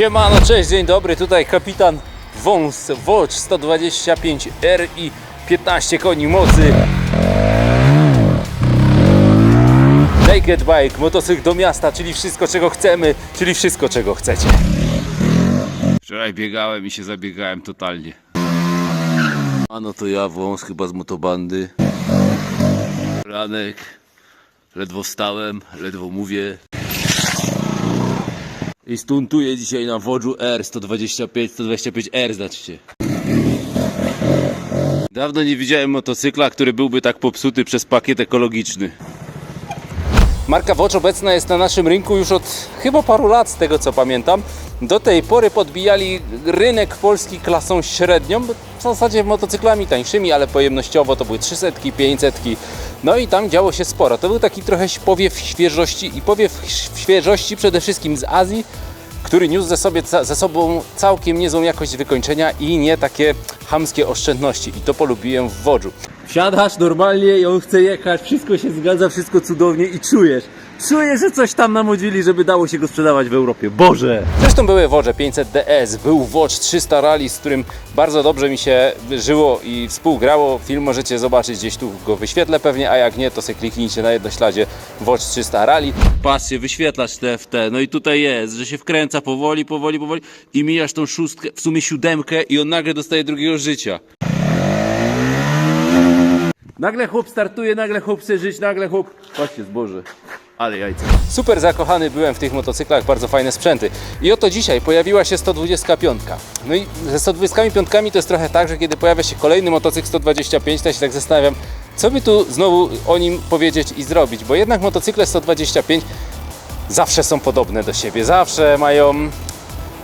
Siemano, cześć, dzień dobry, tutaj kapitan Wąs Watch 125R i 15 koni mocy. Naked Bike, motocykl do miasta, czyli wszystko czego chcemy, czyli wszystko czego chcecie. Wczoraj biegałem i się zabiegałem totalnie. A no to ja, Wąs chyba z motobandy. Ranek, ledwo wstałem, ledwo mówię. I stuntuję dzisiaj na Wodżu R 125, 125R znaczy Dawno nie widziałem motocykla, który byłby tak popsuty przez pakiet ekologiczny. Marka Wodż obecna jest na naszym rynku już od chyba paru lat, z tego co pamiętam. Do tej pory podbijali rynek polski klasą średnią, w zasadzie motocyklami tańszymi, ale pojemnościowo to były 300, 500. No i tam działo się sporo. To był taki trochę powiew świeżości i powiew świeżości przede wszystkim z Azji, który niósł ze, sobie, ze sobą całkiem niezłą jakość wykończenia i nie takie hamskie oszczędności. I to polubiłem w Wodżu. Wsiadasz normalnie i on chce jechać, wszystko się zgadza, wszystko cudownie i czujesz. Czujesz, że coś tam namodzili, żeby dało się go sprzedawać w Europie. Boże! Zresztą były Wodże 500 DS, był Wodż 300 Rally, z którym bardzo dobrze mi się żyło i współgrało. Film możecie zobaczyć gdzieś tu go wyświetlę pewnie, a jak nie, to sobie kliknijcie na jednośladzie Wodż 300 Rally. Patrzcie, wyświetlacz TFT, no i tutaj jest, że się wkręca powoli, powoli, powoli i mijasz tą szóstkę, w sumie siódemkę i on nagle dostaje drugiego życia. Nagle chłop startuje, nagle chłop chce żyć, nagle chłop... Patrzcie, zboże. Ale jajca. Super zakochany byłem w tych motocyklach, bardzo fajne sprzęty. I oto dzisiaj pojawiła się 125. No i ze 125 to jest trochę tak, że kiedy pojawia się kolejny motocykl 125, to ja się tak zastanawiam, co by tu znowu o nim powiedzieć i zrobić, bo jednak motocykle 125 zawsze są podobne do siebie, zawsze mają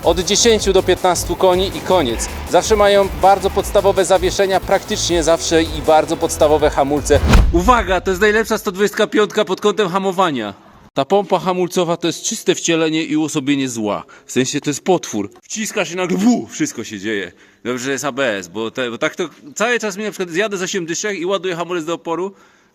od 10 do 15 koni i koniec. Zawsze mają bardzo podstawowe zawieszenia, praktycznie zawsze i bardzo podstawowe hamulce. Uwaga, to jest najlepsza 125 pod kątem hamowania. Ta pompa hamulcowa to jest czyste wcielenie i uosobienie zła. W sensie to jest potwór. Wciskasz i nagle bu, wszystko się dzieje. Dobrze, że jest ABS, bo, te, bo tak to cały czas mi na przykład zjadę za 8 dyszek i ładuję hamulec do oporu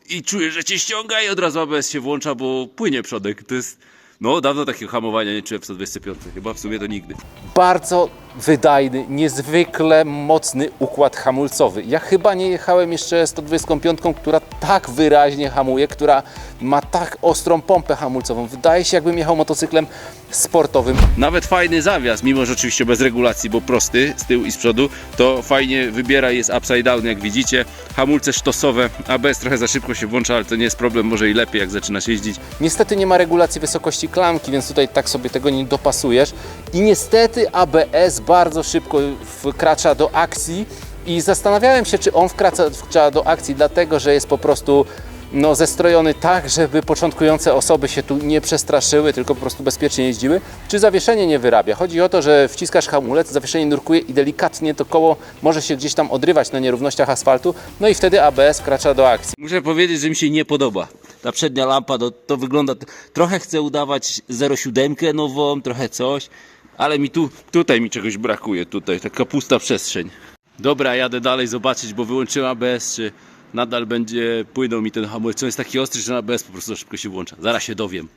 i czuję, że cię ściąga i od razu ABS się włącza, bo płynie przodek. To jest... No, dawno takiego hamowania nie czułem w 125. Chyba w sumie to nigdy. Bardzo wydajny, niezwykle mocny układ hamulcowy. Ja chyba nie jechałem jeszcze 125, która tak wyraźnie hamuje, która ma tak ostrą pompę hamulcową. Wydaje się, jakbym jechał motocyklem sportowym. Nawet fajny zawias, mimo że oczywiście bez regulacji, bo prosty z tyłu i z przodu, to fajnie wybiera, jest upside down, jak widzicie. Hamulce sztosowe, ABS trochę za szybko się włącza, ale to nie jest problem, może i lepiej, jak zaczynasz jeździć. Niestety nie ma regulacji wysokości klamki, więc tutaj tak sobie tego nie dopasujesz. I niestety ABS bardzo szybko wkracza do akcji i zastanawiałem się, czy on wkracza, do akcji dlatego, że jest po prostu no, zestrojony tak, żeby początkujące osoby się tu nie przestraszyły, tylko po prostu bezpiecznie jeździły, czy zawieszenie nie wyrabia. Chodzi o to, że wciskasz hamulec, zawieszenie nurkuje i delikatnie to koło może się gdzieś tam odrywać na nierównościach asfaltu, no i wtedy ABS wkracza do akcji. Muszę powiedzieć, że mi się nie podoba. Ta przednia lampa to, to wygląda, trochę chcę udawać 0,7 nową, trochę coś, ale mi tu, tutaj mi czegoś brakuje, tutaj, taka pusta przestrzeń. Dobra, jadę dalej zobaczyć, bo wyłączyłem ABS, czy nadal będzie płynął mi ten hamulec. On jest taki ostry, że na ABS po prostu szybko się włącza. Zaraz się dowiem.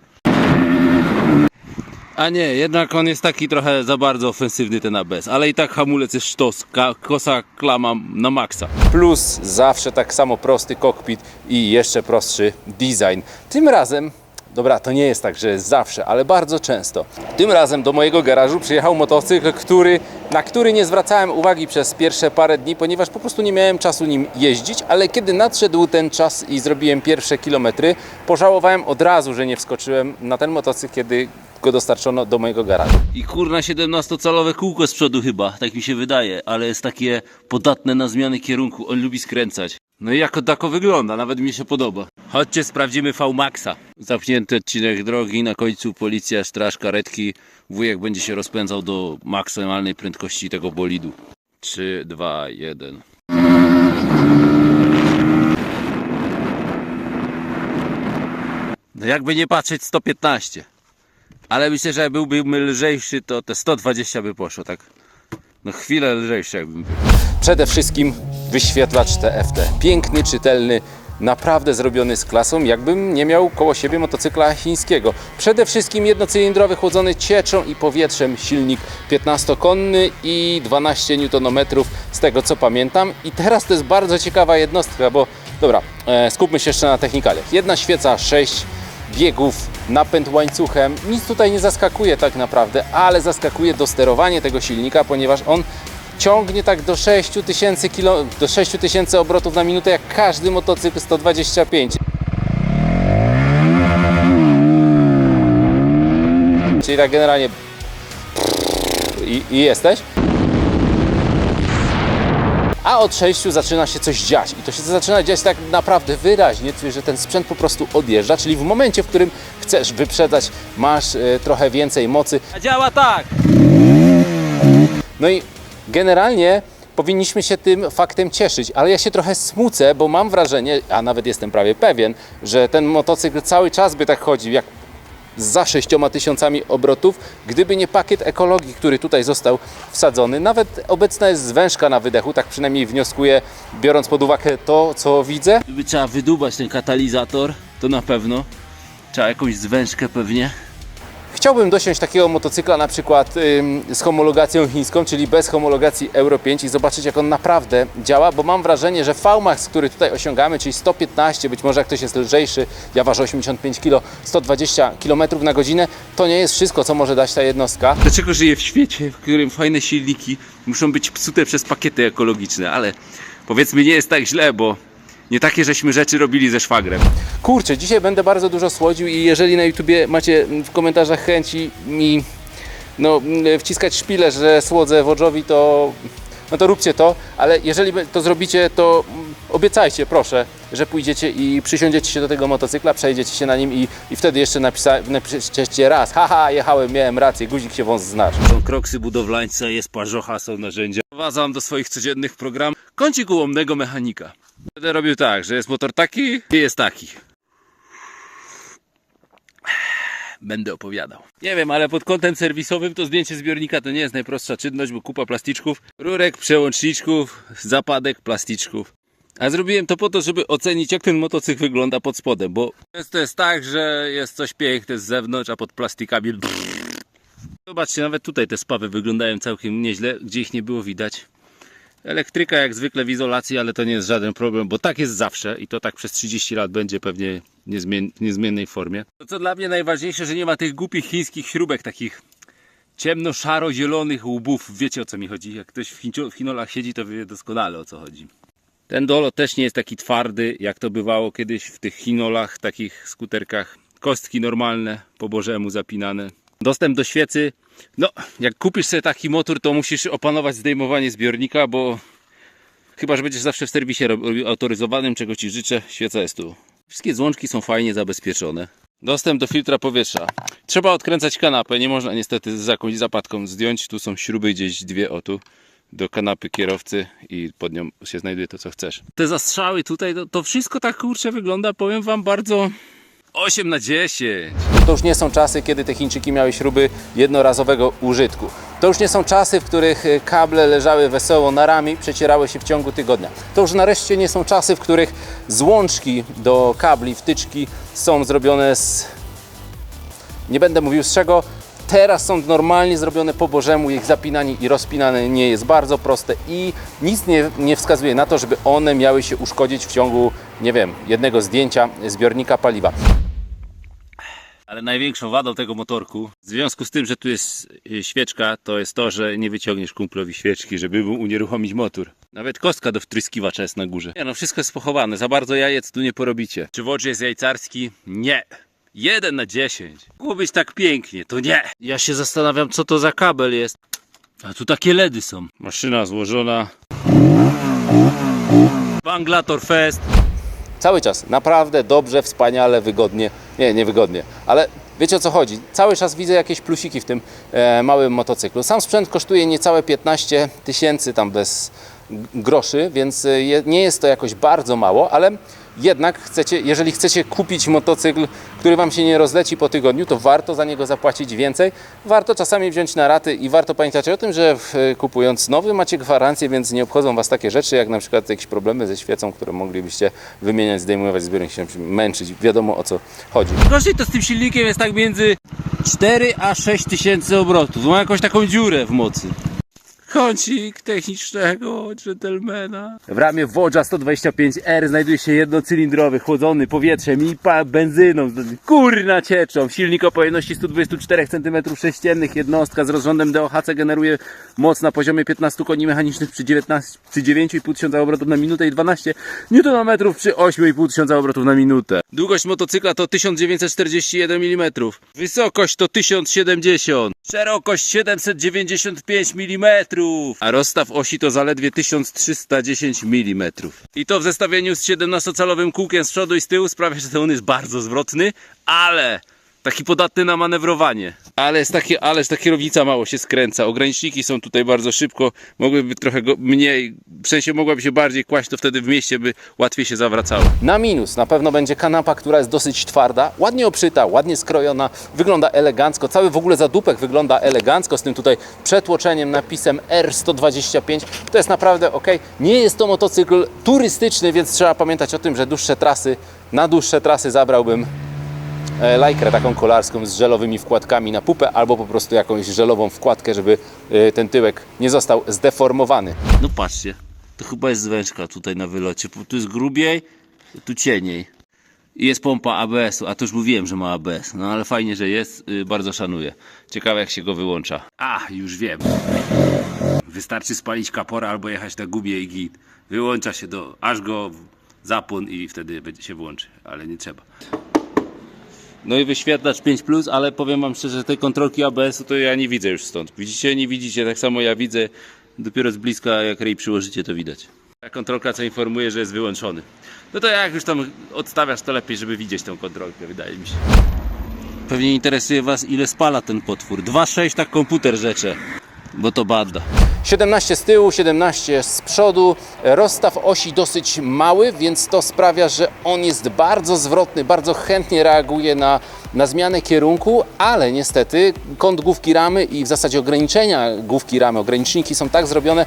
A nie, jednak on jest taki trochę za bardzo ofensywny ten ABS, ale i tak hamulec jest sztos, kosa klama na maksa. Plus zawsze tak samo prosty kokpit i jeszcze prostszy design. Tym razem Dobra, to nie jest tak, że zawsze, ale bardzo często. Tym razem do mojego garażu przyjechał motocykl, który, na który nie zwracałem uwagi przez pierwsze parę dni, ponieważ po prostu nie miałem czasu nim jeździć, ale kiedy nadszedł ten czas i zrobiłem pierwsze kilometry, pożałowałem od razu, że nie wskoczyłem na ten motocykl, kiedy go dostarczono do mojego garażu. I kurna 17-calowe kółko z przodu chyba, tak mi się wydaje, ale jest takie podatne na zmiany kierunku, on lubi skręcać. No i jako tako wygląda, nawet mi się podoba. Chodźcie, sprawdzimy V-Maxa. Zamknięty odcinek drogi, na końcu policja, straż, karetki. Wujek będzie się rozpędzał do maksymalnej prędkości tego bolidu. 3, 2, 1. No jakby nie patrzeć 115. Ale myślę, że jak byłbym lżejszy, to te 120 by poszło, tak? No chwilę lżejszy jakbym był. Przede wszystkim wyświetlacz TFT. Piękny, czytelny, naprawdę zrobiony z klasą, jakbym nie miał koło siebie motocykla chińskiego. Przede wszystkim jednocylindrowy, chłodzony cieczą i powietrzem silnik 15-konny i 12 Nm z tego co pamiętam. I teraz to jest bardzo ciekawa jednostka, bo dobra, e, skupmy się jeszcze na technikaliach. Jedna świeca 6 biegów, napęd łańcuchem. Nic tutaj nie zaskakuje tak naprawdę, ale zaskakuje dosterowanie tego silnika, ponieważ on ciągnie tak do 6000 kilo, do 6000 obrotów na minutę, jak każdy motocykl 125. Czyli tak generalnie i, i jesteś. A od 6 zaczyna się coś dziać i to się zaczyna dziać tak naprawdę wyraźnie, czyli że ten sprzęt po prostu odjeżdża, czyli w momencie, w którym chcesz wyprzedzać, masz e, trochę więcej mocy. A działa tak! No i generalnie powinniśmy się tym faktem cieszyć, ale ja się trochę smucę, bo mam wrażenie, a nawet jestem prawie pewien, że ten motocykl cały czas by tak chodził, jak za 6 tysiącami obrotów, gdyby nie pakiet ekologii, który tutaj został wsadzony. Nawet obecna jest zwężka na wydechu, tak przynajmniej wnioskuję, biorąc pod uwagę to, co widzę. Gdyby trzeba wydubać ten katalizator, to na pewno. Trzeba jakąś zwężkę pewnie. Chciałbym dosiąść takiego motocykla na przykład z homologacją chińską, czyli bez homologacji Euro 5 i zobaczyć jak on naprawdę działa, bo mam wrażenie, że VMAX, który tutaj osiągamy, czyli 115, być może jak ktoś jest lżejszy, ja ważę 85 kg, 120 km na godzinę, to nie jest wszystko, co może dać ta jednostka. Dlaczego żyję w świecie, w którym fajne silniki muszą być psute przez pakiety ekologiczne, ale powiedzmy nie jest tak źle, bo nie takie żeśmy rzeczy robili ze szwagrem. Kurczę, dzisiaj będę bardzo dużo słodził i jeżeli na YouTubie macie w komentarzach chęci mi no, wciskać szpilę, że słodzę Wodżowi, to no to róbcie to, ale jeżeli to zrobicie, to obiecajcie, proszę, że pójdziecie i przysiądziecie się do tego motocykla, przejdziecie się na nim i, i wtedy jeszcze napiszecie raz, haha, jechałem, miałem rację, guzik się wąs znasz. Są kroksy budowlańce, jest parzocha, są narzędzia. Wprowadzam do swoich codziennych programów kącik ułomnego mechanika. Będę robił tak, że jest motor taki i jest taki. Będę opowiadał. Nie wiem, ale pod kątem serwisowym to zdjęcie zbiornika to nie jest najprostsza czynność, bo kupa plasticzków, rurek, przełączniczków, zapadek, plasticzków. A zrobiłem to po to, żeby ocenić, jak ten motocykl wygląda pod spodem, bo to jest tak, że jest coś piękne z zewnątrz, a pod plastikami. Zobaczcie, nawet tutaj te spawy wyglądają całkiem nieźle, gdzie ich nie było widać. Elektryka jak zwykle w izolacji, ale to nie jest żaden problem, bo tak jest zawsze i to tak przez 30 lat będzie pewnie niezmien- w niezmiennej formie. To co dla mnie najważniejsze, że nie ma tych głupich chińskich śrubek, takich ciemno-szaro-zielonych łbów. Wiecie o co mi chodzi? Jak ktoś w, w Chinolach siedzi, to wie doskonale o co chodzi. Ten dolot też nie jest taki twardy, jak to bywało kiedyś w tych Chinolach, takich skuterkach. Kostki normalne, po bożemu zapinane. Dostęp do świecy. No, jak kupisz sobie taki motor, to musisz opanować zdejmowanie zbiornika, bo chyba, że będziesz zawsze w serwisie autoryzowanym, czego Ci życzę, świeca jest tu. Wszystkie dzwonczki są fajnie zabezpieczone. Dostęp do filtra powietrza. Trzeba odkręcać kanapę, nie można niestety z jakąś zapadką zdjąć. Tu są śruby gdzieś dwie o tu do kanapy kierowcy i pod nią się znajduje to co chcesz. Te zastrzały tutaj, to, to wszystko tak kurczę wygląda, powiem Wam bardzo 8 na 10. To już nie są czasy, kiedy te Chińczyki miały śruby jednorazowego użytku. To już nie są czasy, w których e, kable leżały wesoło na rami, przecierały się w ciągu tygodnia. To już nareszcie nie są czasy, w których złączki do kabli, wtyczki są zrobione z... Nie będę mówił z czego. Teraz są normalnie zrobione po bożemu, ich zapinanie i rozpinanie nie jest bardzo proste i nic nie, nie wskazuje na to, żeby one miały się uszkodzić w ciągu, nie wiem, jednego zdjęcia zbiornika paliwa. Ale największą wadą tego motorku, w związku z tym, że tu jest y, świeczka, to jest to, że nie wyciągniesz kumplowi świeczki, żeby mu unieruchomić motor. Nawet kostka do wtryskiwacza jest na górze. Nie no, wszystko jest pochowane, za bardzo jajec tu nie porobicie. Czy Wodż jest jajcarski? Nie. 1 na 10. Mogło być tak pięknie, to nie. Ja się zastanawiam, co to za kabel jest. A tu takie LEDy są. Maszyna złożona. Banglator Fest. Cały czas. Naprawdę dobrze, wspaniale, wygodnie. Nie, nie wygodnie, ale wiecie o co chodzi. Cały czas widzę jakieś plusiki w tym e, małym motocyklu. Sam sprzęt kosztuje niecałe 15 tysięcy tam bez groszy, więc e, je, nie jest to jakoś bardzo mało, ale jednak chcecie, jeżeli chcecie kupić motocykl, który Wam się nie rozleci po tygodniu, to warto za niego zapłacić więcej. Warto czasami wziąć na raty i warto pamiętać o tym, że w, kupując nowy macie gwarancję, więc nie obchodzą Was takie rzeczy, jak na przykład jakieś problemy ze świecą, które moglibyście wymieniać, zdejmować zbiornik, się męczyć. Wiadomo o co chodzi. Gorzej to z tym silnikiem jest tak między 4 a 6 tysięcy obrotów. Ma jakąś taką dziurę w mocy. Kącik technicznego dżentelmena. W ramie Wodża 125R znajduje się jednocylindrowy, chłodzony powietrzem i pa- benzyną, kurna cieczą. Silnik o pojemności 124 cm3, jednostka z rozrządem DOHC generuje moc na poziomie 15 koni mechanicznych przy, 19, przy 9,5 tysiąca obrotów na minutę i 12 Nm przy 8,5 tysiąca obrotów na minutę. Długość motocykla to 1941 mm. Wysokość to 1070. Szerokość 795 mm. A rozstaw osi to zaledwie 1310 mm. I to w zestawieniu z 17-calowym kółkiem z przodu i z tyłu sprawia, że ten on jest bardzo zwrotny, ale taki podatny na manewrowanie. Ale jest takie, ależ ta kierownica mało się skręca. Ograniczniki są tutaj bardzo szybko. Mogłyby być trochę go, mniej, w sensie mogłaby się bardziej kłaść, to wtedy w mieście by łatwiej się zawracało. Na minus na pewno będzie kanapa, która jest dosyć twarda, ładnie obszyta, ładnie skrojona, wygląda elegancko. Cały w ogóle zadupek wygląda elegancko z tym tutaj przetłoczeniem, napisem R125. To jest naprawdę ok. Nie jest to motocykl turystyczny, więc trzeba pamiętać o tym, że dłuższe trasy, na dłuższe trasy zabrałbym lajkrę taką kolarską z żelowymi wkładkami na pupę albo po prostu jakąś żelową wkładkę, żeby e, ten tyłek nie został zdeformowany. No patrzcie, to chyba jest zwężka tutaj na wylocie. Tu jest grubiej, tu cieniej. Jest pompa ABS-u, a to już mówiłem, że ma ABS. No ale fajnie, że jest, yy, bardzo szanuję. Ciekawe jak się go wyłącza. A, już wiem. Wystarczy spalić kapora albo jechać na gumie i git. Wyłącza się do, aż go zapłon i wtedy się włączy, ale nie trzeba. No i wyświetlacz 5, ale powiem Wam szczerze, że tej kontrolki ABS-u to ja nie widzę już stąd. Widzicie, nie widzicie, tak samo ja widzę. Dopiero z bliska, jak rej przyłożycie, to widać. Ta kontrolka, co informuje, że jest wyłączony. No to jak już tam odstawiasz, to lepiej, żeby widzieć tą kontrolkę, wydaje mi się. Pewnie interesuje Was, ile spala ten potwór. 2,6 tak komputer rzecze, bo to bada. 17 z tyłu, 17 z przodu. Rozstaw osi dosyć mały, więc to sprawia, że on jest bardzo zwrotny, bardzo chętnie reaguje na, na zmianę kierunku, ale niestety kąt główki ramy i w zasadzie ograniczenia główki ramy, ograniczniki są tak zrobione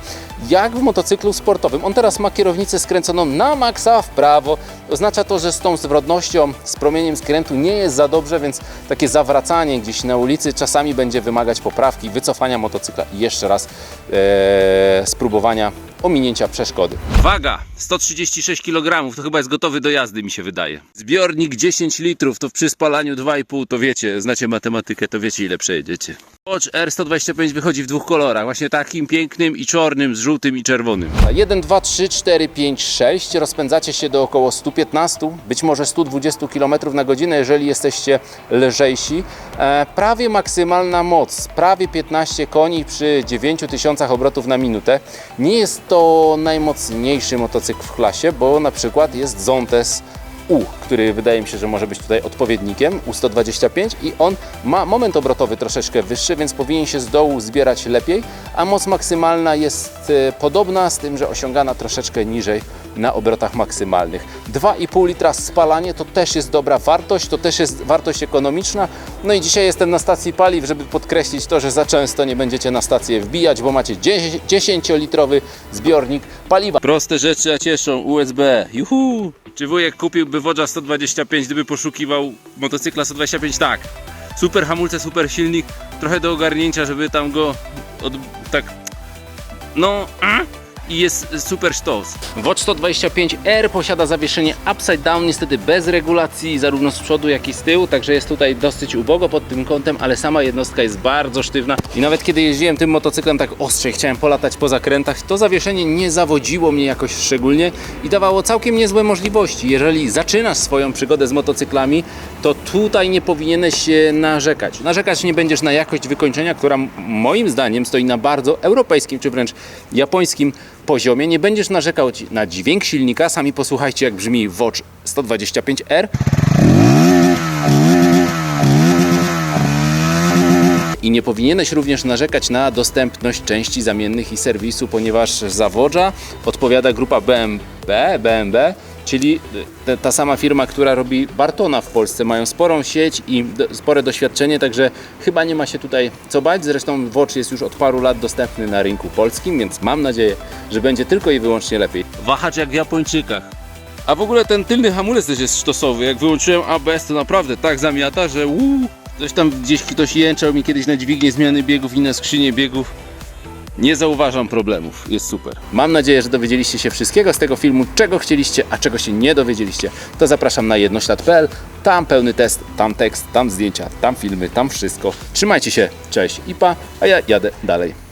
jak w motocyklu sportowym. On teraz ma kierownicę skręconą na maksa w prawo. Oznacza to, że z tą zwrotnością, z promieniem skrętu nie jest za dobrze, więc takie zawracanie gdzieś na ulicy czasami będzie wymagać poprawki, wycofania motocykla i jeszcze raz e, spróbowania ominięcia przeszkody. Waga 136 kg, to chyba jest gotowy do jazdy, mi się wydaje. Zbiornik 10 litrów, to przy spalaniu 2,5 to wiecie, znacie matematykę, to wiecie ile przejedziecie. Watch R125 wychodzi w dwóch kolorach, właśnie takim pięknym i czarnym, z żółtym i czerwonym. 1, 2, 3, 4, 5, 6 rozpędzacie się do około 115, być może 120 km na godzinę, jeżeli jesteście lżejsi. E, prawie maksymalna moc, prawie 15 koni przy 9000 obrotów na minutę. Nie jest to najmocniejszy motocykl w klasie, bo na przykład jest Zontes U, który wydaje mi się, że może być tutaj odpowiednikiem U125 i on ma moment obrotowy troszeczkę wyższy, więc powinien się z dołu zbierać lepiej, a moc maksymalna jest e, podobna, z tym, że osiągana troszeczkę niżej na obrotach maksymalnych. 2,5 litra spalanie to też jest dobra wartość, to też jest wartość ekonomiczna. No i dzisiaj jestem na stacji paliw, żeby podkreślić to, że za często nie będziecie na stację wbijać, bo macie 10-litrowy zbiornik paliwa. Proste rzeczy, a cieszą, USB, juhu! Czy wujek kupiłby Wodża 125, gdyby poszukiwał motocykla 125? Tak. Super hamulce, super silnik, trochę do ogarnięcia, żeby tam go od, tak, no, mm, i jest super sztos. Watch 125R posiada zawieszenie upside down, niestety bez regulacji zarówno z przodu jak i z tyłu, także jest tutaj dosyć ubogo pod tym kątem, ale sama jednostka jest bardzo sztywna i nawet kiedy jeździłem tym motocyklem tak ostrzej, chciałem polatać po zakrętach, to zawieszenie nie zawodziło mnie jakoś szczególnie i dawało całkiem niezłe możliwości. Jeżeli zaczynasz swoją przygodę z motocyklami, to tutaj nie powinieneś się narzekać. Narzekać nie będziesz na jakość wykończenia, która moim zdaniem stoi na bardzo europejskim czy wręcz japońskim poziomie. Nie będziesz narzekał na dźwięk silnika. Sami posłuchajcie, jak brzmi Watch 125R. I nie powinieneś również narzekać na dostępność części zamiennych i serwisu, ponieważ za Wodża odpowiada grupa BMW, BMW czyli ta sama firma, która robi Bartona w Polsce. Mają sporą sieć i spore doświadczenie, także chyba nie ma się tutaj co bać. Zresztą Watch jest już od paru lat dostępny na rynku polskim, więc mam nadzieję, że będzie tylko i wyłącznie lepiej. Wahacz jak w Japończykach. A w ogóle ten tylny hamulec też jest sztosowy. Jak wyłączyłem ABS, to naprawdę tak zamiata, że uuu. Coś tam gdzieś ktoś jęczał mi kiedyś na dźwignię zmiany biegów i na skrzynię biegów. Nie zauważam problemów. Jest super. Mam nadzieję, że dowiedzieliście się wszystkiego z tego filmu, czego chcieliście, a czego się nie dowiedzieliście. To zapraszam na jednoślad.pl. Tam pełny test, tam tekst, tam zdjęcia, tam filmy, tam wszystko. Trzymajcie się, cześć i pa, a ja jadę dalej.